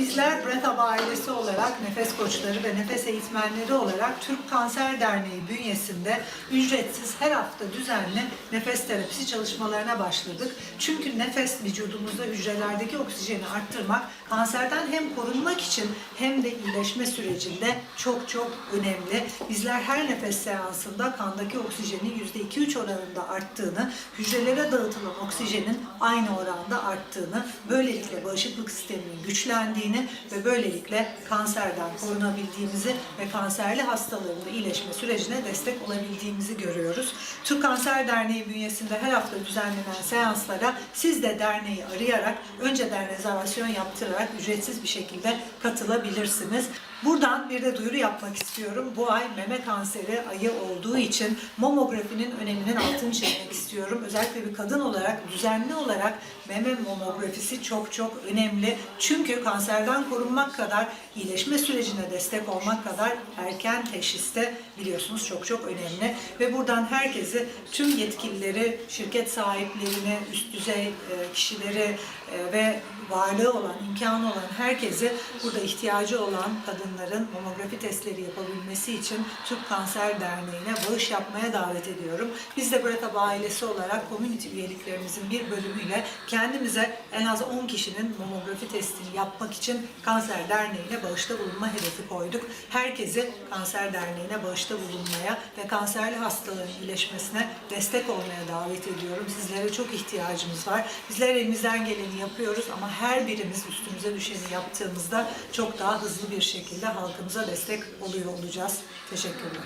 Bizler Bretap ailesi olarak nefes koçları ve nefes eğitmenleri olarak Türk Kanser Derneği bünyesinde ücretsiz her hafta düzenli nefes terapisi çalışmalarına başladık. Çünkü nefes vücudumuzda hücrelerdeki oksijeni arttırmak kanserden hem korunmak için hem de iyileşme sürecinde çok çok önemli. Bizler her nefes seansında kandaki oksijenin %2-3 oranında arttığını, hücrelere dağıtılan oksijenin aynı oranda arttığını, böylelikle bağışıklık sisteminin güçlendiğini ve böylelikle kanserden korunabildiğimizi ve kanserli hastaların da iyileşme sürecine destek olabildiğimizi görüyoruz. Türk Kanser Derneği bünyesinde her hafta düzenlenen seanslara siz de derneği arayarak önceden rezervasyon yaptırarak ücretsiz bir şekilde katılabilirsiniz. Buradan bir de duyuru yapmak istiyorum. Bu ay meme kanseri ayı olduğu için mamografinin öneminin altını çizmek istiyorum. Özellikle bir kadın olarak düzenli olarak meme mamografisi çok çok önemli. Çünkü kanserden korunmak kadar iyileşme sürecine destek olmak kadar erken teşhiste biliyorsunuz çok çok önemli. Ve buradan herkesi tüm yetkilileri, şirket sahiplerini, üst düzey e, kişileri e, ve varlığı olan, imkanı olan herkesi burada ihtiyacı olan kadınların mamografi testleri yapabilmesi için Türk Kanser Derneği'ne bağış yapmaya davet ediyorum. Biz de Bretap ailesi olarak community üyeliklerimizin bir bölümüyle kendimize en az 10 kişinin mamografi testini yapmak için Kanser Derneği'ne bağışta bulunma hedefi koyduk. Herkesi Kanser Derneği'ne bağışta bulunmaya ve kanserli hastaların iyileşmesine destek olmaya davet ediyorum. Sizlere çok ihtiyacımız var. Bizler elimizden geleni yapıyoruz ama her birimiz üstümüze düşeni yaptığımızda çok daha hızlı bir şekilde halkımıza destek oluyor olacağız. Teşekkürler.